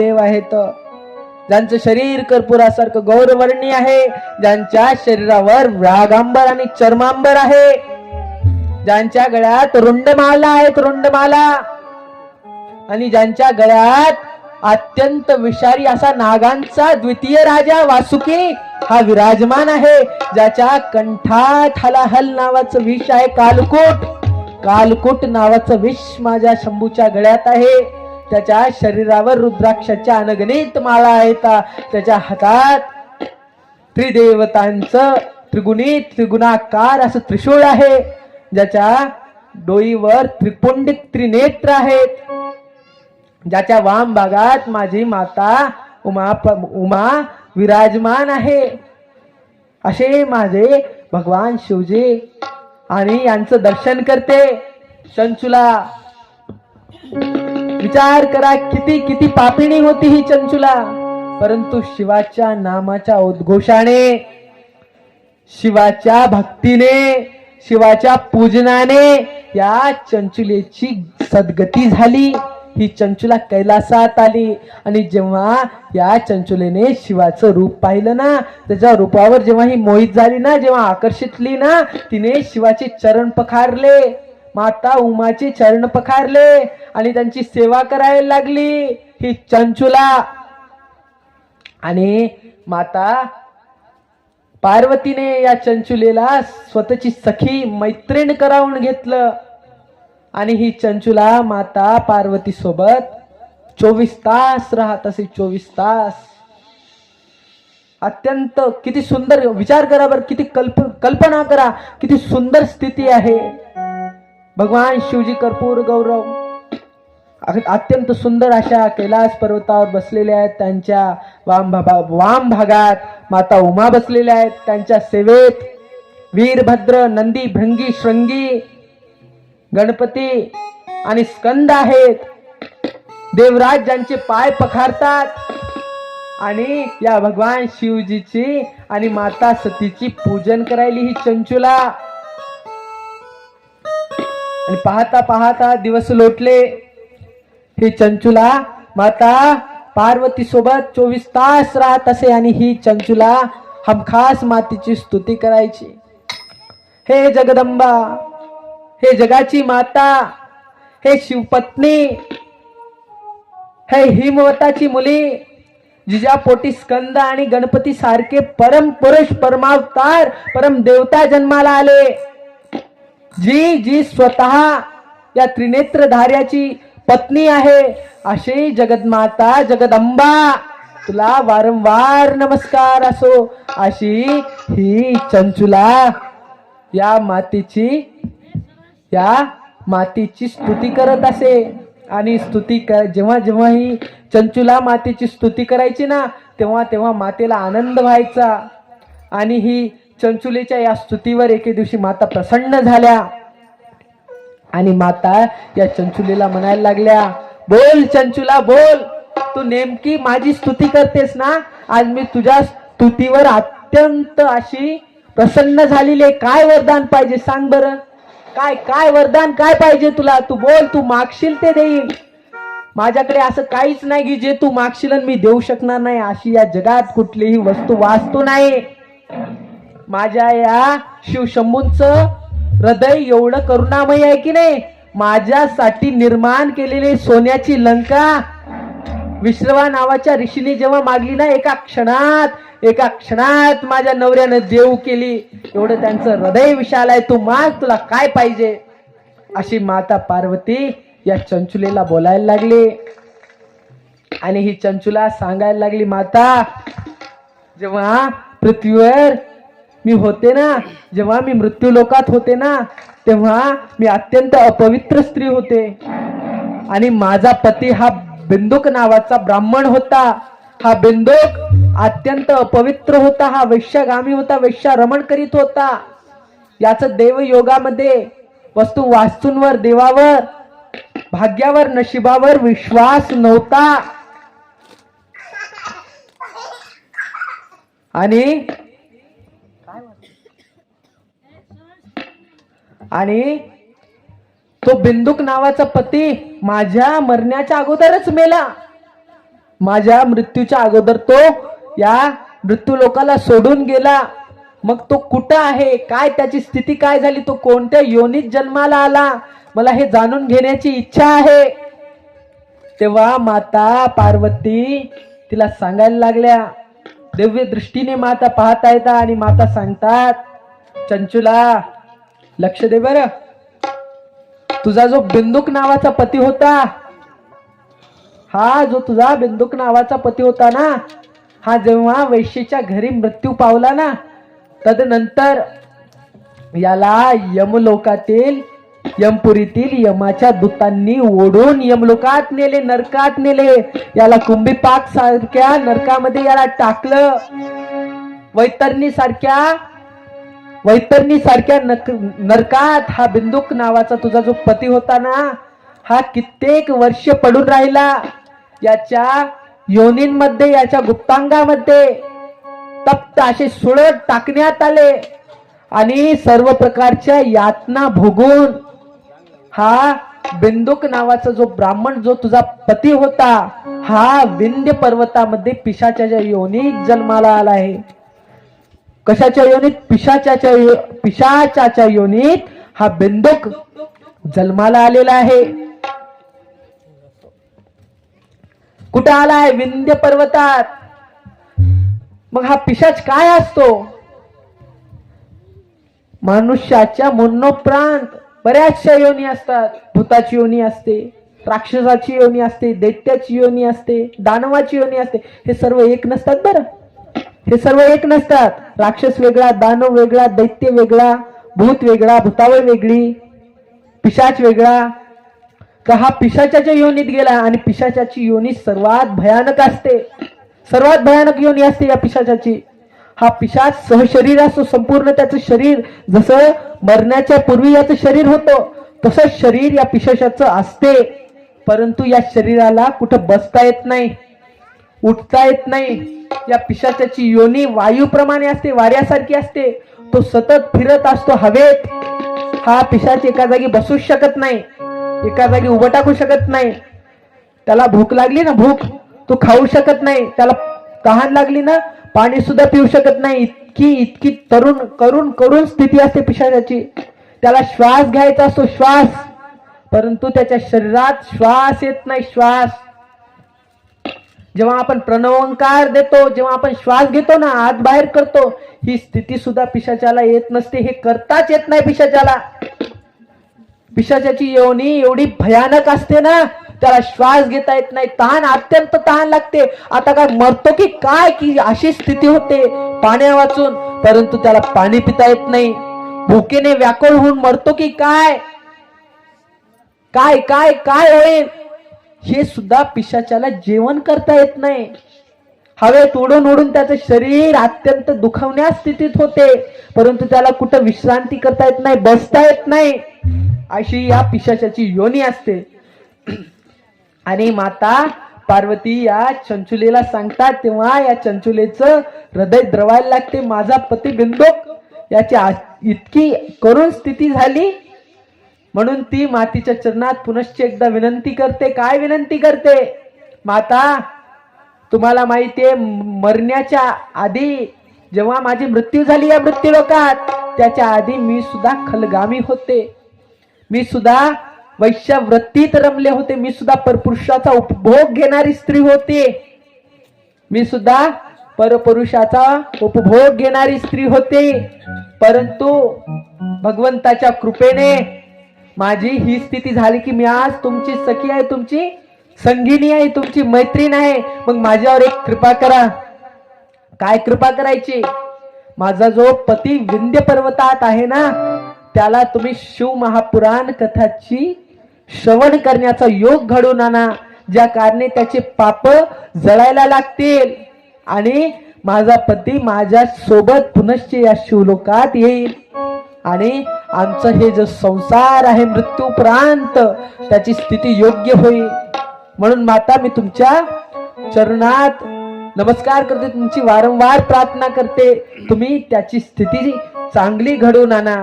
महादेव आहेत. ज्यांचं शरीर कर्पुरासारखं गौरवर्णी आहे ज्यांच्या शरीरावर रागांबर आणि चर्मांबर आहे. ज्यांच्या गळ्यात रुंडमाला आहेत रुंडमाला. आणि ज्यांच्या गळ्यात अत्यंत विषारी असा नागांचा द्वितीय राजा वासुकी हा विराजमान आहे ज्याच्या कंठात हलाहल नावाचं विष आहे कालकुट. कालकुट नावाचं विष माझ्या शंभूच्या गळ्यात आहे. त्याच्या शरीरावर रुद्राक्षाच्या अनगणित माळा आहेत. त्याच्या हातात त्रिदेवतांचं त्रिगुणित त्रिगुणाकार असं त्रिशूळ आहे. ज्याच्या डोईवर त्रिपुंडित त्रिनेत्र आहेत. ज्याच्या वाम भागात माझी माता उमा प- उमा विराजमान आहे. असे माझे भगवान शिवजी आणि यांचं दर्शन करते. चंचुला. विचार करा किती किती पापिणी होती ही चंचुला. परंतु शिवाच्या नामाच्या उद्घोषाने शिवाच्या भक्तीने शिवाच्या पूजनाने या चंचुलेची सद्गती झाली. ही चंचुला कैलासात आली आणि जेव्हा या चंचुलेने शिवाचं रूप पाहिलं ना त्याच्या रूपावर जेव्हा ही मोहित झाली ना जेव्हा आकर्षितली ना तिने शिवाचे चरण पखारले. माता उमाचे चरण पखारले आणि त्यांची सेवा करायला लागली ही चंचुला. आणि माता पार्वतीने या चंचुलेला स्वतःची सखी मैत्रीण करावून घेतलं. आणि ही चंचुला माता पार्वती सोबत चोवीस तास राहत असे चोवीस तास. अत्यंत किती सुंदर विचार करा बरं किती कल्प कल्पना करा किती सुंदर स्थिती आहे. भगवान शिवजी कर्पूर गौरव. अग- अत्यंत सुंदर अशा कैलास पर्वतावर बसलेल्या आहेत त्यांच्या वाम भा- वाम भागात माता उमा बसलेल्या आहेत त्यांच्या सेवेत वीरभद्र नंदी भृंगी शृंगी गणपती आणि स्कंद आहेत. देवराज ज्यांचे पाय पखारतात आणि या भगवान शिवजीची आणि माता सतीची पूजन करायली ही चंचुला. आणि पाहता पाहता दिवस लोटले. हे चंचुला माता पार्वती सोबत चोवीस तास राहत असे आणि ही चंचुला हमखास मातीची स्तुती करायची. हे जगदंबा हे जगाची माता हे शिवपत्नी हे हिमवताची मुली जिजा पोटी स्कंद आणि गणपती सारखे परम पुरुष परमावतार परम देवता जन्माला आले. जी जी स्वतः या त्रिनेत्रधार्याची पत्नी आहे अशी जगदमाता जगदंबा तुला वारंवार नमस्कार असो अशी ही चंचुला या मातीची या मातीची स्तुती करत असे. आणि स्तुती कर जेव्हा जेव्हा ही चंचुला मातेची स्तुती करायची ना तेव्हा तेव्हा मातेला आनंद व्हायचा. आणि ही चंचुलीच्या या स्तुतीवर एके दिवशी माता प्रसन्न झाल्या. आणि माता या चंचुलीला म्हणायला लागल्या बोल चंचुला बोल. तू नेमकी माझी स्तुती करतेस ना? आज मी तुझ्या स्तुतीवर अत्यंत अशी प्रसन्न झालेली काय वरदान पाहिजे सांग बरं. काय काय वरदान काय पाहिजे तुला? तू बोल तू मागशील ते देईल माझ्याकडे असं काहीच नाही की जे तू मागशील मी देऊ शकणार नाही. अशी या जगात कुठलीही वस्तू वाचतो नाही. माझ्या या शिवशंभूंच हृदय एवढं करुणामय आहे की नाही? माझ्यासाठी निर्माण केलेली सोन्याची लंका विश्रवा नावाच्या ऋषीने जेव्हा मागली ना एका क्षणात एका क्षणात माझ्या नवऱ्यानं देऊ केली. एवढं त्यांचं हृदय विशाल आहे. तू माग तुला काय पाहिजे? अशी माता पार्वती या चंचुलेला बोलायला लागली. आणि ही चंचुला सांगायला लागली माता जेव्हा पृथ्वीवर मी होते ना जेव्हा मी मृत्यू लोकात होते ना तेव्हा मी अत्यंत अपवित्र स्त्री होते. आणि माझा पती हा बिंदुक नावाचा ब्राह्मण होता. हा बिंदुक अत्यंत अपवित्र होता हा वैश्यगामी होता वैश्य रमण करीत होता. याच देवयोगामध्ये वस्तू वास्तूंवर देवावर भाग्यावर नशिबावर विश्वास नव्हता. आणि आणि तो बिंदुक नावाचा पती माझ्या मरण्याच्या अगोदरच मेला. माझ्या मृत्यूच्या अगोदर तो या मृत्यू लोकाला सोडून गेला. मग तो कुठं आहे? काय त्याची स्थिती काय झाली? तो कोणत्या योनीत जन्माला आला? मला हे जाणून घेण्याची इच्छा आहे. तेव्हा माता पार्वती तिला सांगायला लागल्या दिव्य दृष्टीने माता पाहता येतात आणि माता सांगतात चंचुला लक्ष दे बर. तुझा जो बिंदुक नावाचा पती होता हा जो तुझा बिंदुक नावाचा पती होता ना हा जेव्हा वैश्यच्या घरी मृत्यू पावला ना तदनंतर याला यमलोकातील यमपुरीतील यमाच्या दूतांनी ओढून यमलोकात नेले नरकात नेले. याला कुंभीपाक सारख्या नरकामध्ये याला टाकलं. वैतरणी सारख्या वैतरणी सारख्या नक नरकात हा बिंदुक नावाचा तुझा जो पती होता ना हा कित्येक वर्ष पडून राहिला. याच्या योनींमध्ये याच्या गुप्तांगामध्ये तप्त असे सुळत टाकण्यात आले. आणि सर्व प्रकारच्या यातना भोगून हा बिंदुक नावाचा जो ब्राह्मण जो तुझा पती होता हा विंध्य पर्वतामध्ये पिशाच्या योनीत जन्माला आला आहे. कशाच्या योनीत? पिशाच्या यो- पिशाच्याच्या योनीत हा बिंदुक जन्माला आलेला आहे. कुठं आला आहे विंध्य पर्वतात. मग हा पिशाच काय असतो? मनुष्याच्या मनोप्रांत बऱ्याचशा योनी असतात. भूताची योनी असते राक्षसाची योनी असते दैत्याची योनी असते दानवाची योनी असते. हे सर्व एक नसतात बरं. हे सर्व एक नसतात. राक्षस वेगळा दानव वेगळा दैत्य वेगळा भूत वेगळा भूतावळ वेगळी पिशाच वेगळा. का हा पिशाच्याच्या योनीत गेला आणि पिशाच्याची योनी सर्वात भयानक असते. सर्वात भयानक योनी असते या पिशाच्याची. हा पिशाच सहशरीर असतो संपूर्ण त्याचं शरीर जसं मरण्याच्या पूर्वी याचं शरीर होतं तसं शरीर या पिशाच्याचं असते. परंतु या शरीराला कुठं बसता येत नाही. उठता येत नाही. या पिशाच्याची योनी वायूप्रमाणे असते वाऱ्यासारखी असते. तो सतत फिरत असतो हवेत. हा पिशाच एका जागी बसूच शकत नाही. एका जागी उभं टाकू शकत नाही. त्याला भूक लागली ना भूक तो खाऊ शकत नाही. त्याला तहान लागली ना पाणी सुद्धा पिऊ शकत नाही. इतकी इतकी तरुण करून करून स्थिती असते पिशाच्याची. त्याला श्वास घ्यायचा असतो श्वास. परंतु त्याच्या शरीरात श्वास येत नाही श्वास. जेव्हा आपण प्रणवंकार देतो जेव्हा आपण श्वास घेतो ना आत बाहेर करतो ही स्थिती सुद्धा पिशाच्याला येत नसते हे करताच येत नाही पिशाच्याला. पिशाच्याची योनी एवढी भयानक असते ना त्याला श्वास घेता येत नाही तहान अत्यंत तहान लागते. आता काय मरतो की काय की अशी स्थिती होते पाण्या वाचून परंतु त्याला पाणी पिता येत नाही. भुकेने व्याकुळ होऊन मरतो की काय? काय काय काय होईल? हे सुद्धा पिशाच्याला जेवण करता येत नाही. हवेत तोडून ओढून त्याचं शरीर अत्यंत दुखावण्या स्थितीत होते. परंतु त्याला कुठं विश्रांती करता येत नाही बसता येत नाही. अशी या पिशाच्याची योनी असते. आणि माता पार्वती या चंचुलेला सांगतात तेव्हा या चंचुलेचं हृदय द्रवायला लागते. माझा पती बिंदोक याची इतकी करुण स्थिती झाली म्हणून ती मातीच्या चरणात पुनश्च एकदा विनंती करते. काय विनंती करते? माता तुम्हाला माहितीये मरण्याच्या आधी जेव्हा माझी मृत्यू झाली या मृत्यू लोकात त्याच्या आधी मी सुद्धा खलगामी होते. मी सुद्धा वैश्यवृत्तीत रमले होते. मी सुद्धा परपुरुषाचा उपभोग घेणारी स्त्री होते. मी सुद्धा परपुरुषाचा उपभोग घेणारी स्त्री होते. परंतु भगवंताच्या कृपेने माझी ही स्थिती झाली की मी आज तुमची सखी आहे तुमची संगिनी आहे तुमची मैत्रीण आहे. मग माझ्यावर एक कृपा करा. काय कृपा करायची? माझा जो पती विंध्य पर्वतात आहे ना त्याला तुम्ही शिव महापुराण कथाची श्रवण करण्याचा योग घडवून आणा ज्या कारणे त्याचे पाप जळायला लागतील. आणि माझा पती माझ्या सोबत पुनश्च या शिवलोकात येईल. आणि आमचं हे जो संसार आहे मृत्यूपर्यंत त्याची स्थिती योग्य होईल. म्हणून माता मी तुमच्या चरणात नमस्कार करते तुमची वारंवार प्रार्थना करते. तुम्ही त्याची स्थिती चांगली घडवून आणा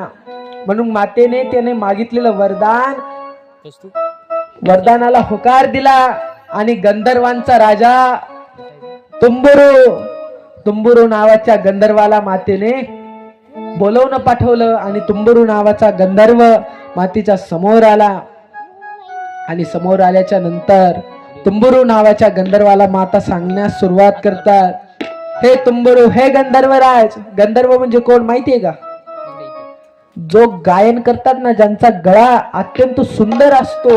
म्हणून मातेने त्याने मागितलेलं वरदान वरदानाला होकार दिला आणि गंधर्वांचा राजा तुंबुरू तुंबुरू नावाच्या गंधर्वाला मातेने बोलवणं पाठवलं आणि तुंबरू नावाचा गंधर्व मातीच्या समोर आला. आणि समोर आल्याच्यानंतर तुंबरू नावाच्या गंधर्वाला माता सांगण्यास सुरुवात करतात. हे तुंबरू हे गंधर्वराज गंधर्व म्हणजे कोण माहितीये का? जो गायन करतात ना ज्यांचा गळा अत्यंत सुंदर असतो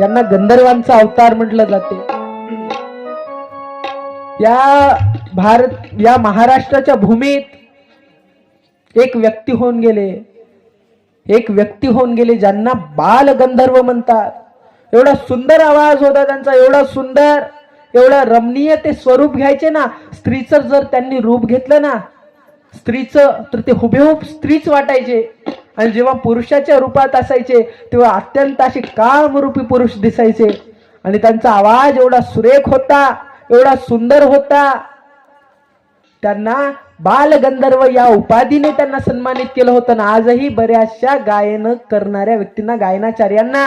यांना गंधर्वांचा अवतार म्हटलं जाते. या भारत या महाराष्ट्राच्या भूमीत एक व्यक्ती होऊन गेले. एक व्यक्ती होऊन गेले ज्यांना बाल गंधर्व म्हणतात. एवढा सुंदर आवाज होता त्यांचा एवढा सुंदर एवढं रमणीय ते स्वरूप घ्यायचे ना स्त्रीचं जर त्यांनी रूप घेतलं ना स्त्रीचं तर ते हुबेहूब स्त्रीच वाटायचे. आणि जेव्हा पुरुषाच्या रूपात असायचे तेव्हा अत्यंत असे कामरूपी पुरुष दिसायचे. आणि त्यांचा आवाज एवढा सुरेख होता एवढा सुंदर होता. त्यांना बालगंधर्व या उपाधीने त्यांना सन्मानित केलं होतं ना आजही बऱ्याचशा गायन करणाऱ्या व्यक्तींना गायनाचार्यांना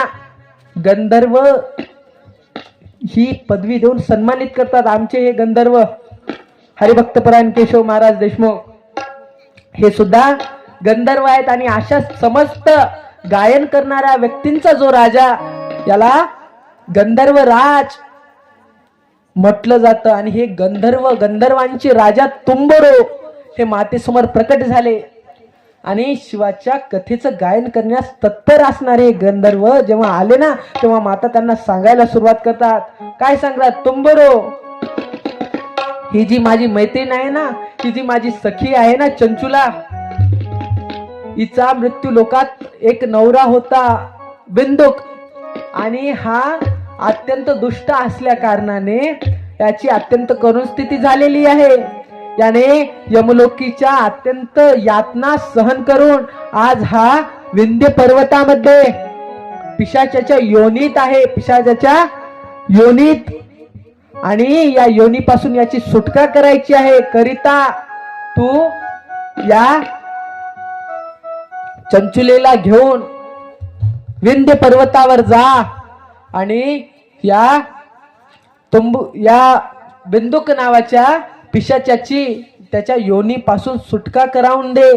गंधर्व ही पदवी देऊन सन्मानित करतात. आमचे हे गंधर्व हरिभक्तपरायण केशव महाराज देशमुख हे सुद्धा गंधर्व आहेत आणि अशा समस्त गायन करणाऱ्या व्यक्तींचा जो राजा याला गंधर्व राज म्हटलं जातं. आणि हे गंधर्व गंधर्वांचे राजा तुंबरो हे मातेसमोर प्रकट झाले. आणि शिवाच्या कथेचं गायन करण्यास तत्पर असणारे गंधर्व जेव्हा आले ना तेव्हा माता त्यांना सांगायला सुरुवात करतात. काय सांगतात? तुंबरो. ही जी माझी मैत्रीण आहे ना ही जी माझी सखी आहे ना चंचुला हिचा मृत्यू लोकात एक नवरा होता बिंदुक. आणि हा अत्यंत दुष्ट असल्या कारणाने याची अत्यंत करुण स्थिती झालेली आहे. याने यमलोकीच्या अत्यंत यातना सहन करून आज हा विंध्य पर्वतामध्ये पिशाच्याच्या योनीत आहे. पिशाच्याच्या योनीत आणि या योनीपासून याची सुटका करायची आहे. करिता तू या चंचुलेला घेऊन विंध्य पर्वतावर जा आणि या तुंबू या बिंदुक नावाच्या पिशाच्याची त्याच्या योनीपासून सुटका करावून दे.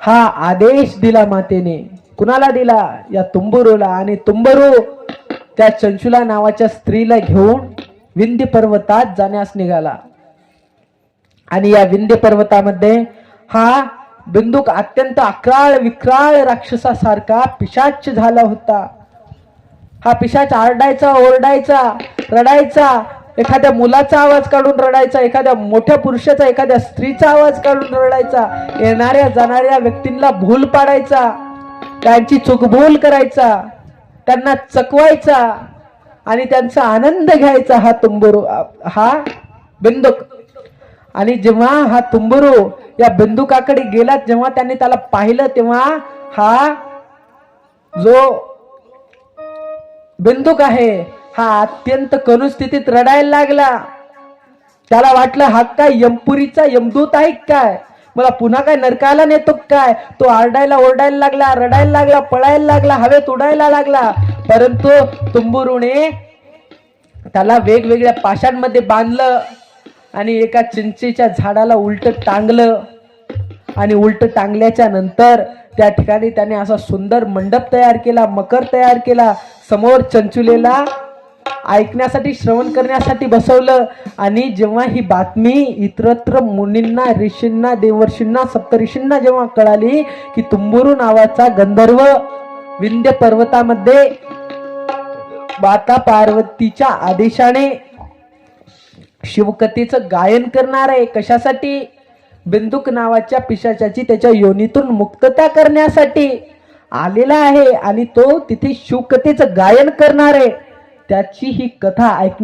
हा आदेश दिला मातेने. कुणाला दिला? या तुंबरूला आणि तुंबरू त्या चंचुला नावाच्या स्त्रीला घेऊन विंध्य पर्वतात जाण्यास निघाला. आणि या विंध्य पर्वतामध्ये हा बिंदुक अत्यंत अक्राळ विक्राळ राक्षसासारखा पिशाच झाला होता. हा पिशाच आरडायचा ओरडायचा रडायचा एखाद्या मुलाचा आवाज काढून रडायचा एखाद्या मोठ्या पुरुषाचा एखाद्या स्त्रीचा आवाज काढून रडायचा येणाऱ्या जाणाऱ्या व्यक्तींना भूल पाडायचा त्यांची चुकभूल करायचा त्यांना चकवायचा आणि त्यांचा आनंद घ्यायचा हा तुंबुरू हा बिंदुक. आणि जेव्हा हा तुंबुरू या बिंदुकाकडे गेला जेव्हा त्यांनी त्याला पाहिलं तेव्हा हा जो बिंदुक आहे हा अत्यंत करू स्थितीत रडायला लागला. त्याला वाटलं हा काय यमपुरीचा यमदूत आहे काय? मला पुन्हा काय नरकाला नेतो काय? तो आरडायला ओरडायला लागला रडायला लागला पळायला लागला हवेत उडायला लागला. परंतु तुंबुरूने त्याला वेगवेगळ्या पाशांमध्ये बांधलं आणि एका चिंचेच्या झाडाला उलट टांगलं. आणि उलट टांगल्याच्या नंतर त्या ठिकाणी त्याने असा सुंदर मंडप तयार केला मकर तयार केला समोर चंचुलेला ऐकण्यासाठी श्रवण करण्यासाठी बसवलं. आणि जेव्हा ही बातमी इतरत्र मुनींना ऋषींना देवर्षींना सप्तऋषींना जेव्हा कळाली की तुंबुरू नावाचा गंधर्व विंध्य पर्वतामध्ये माता पार्वतीच्या आदेशाने शिवकथेचं गायन करणार आहे. कशासाठी? बिंदुक नावाच्या पिशाचाची त्याच्या योनीतून मुक्तता करण्यासाठी आलेला आहे. आणि तो तिथे शिवकथेचं गायन करणार आहे. त्याची ही कथा ऐकणे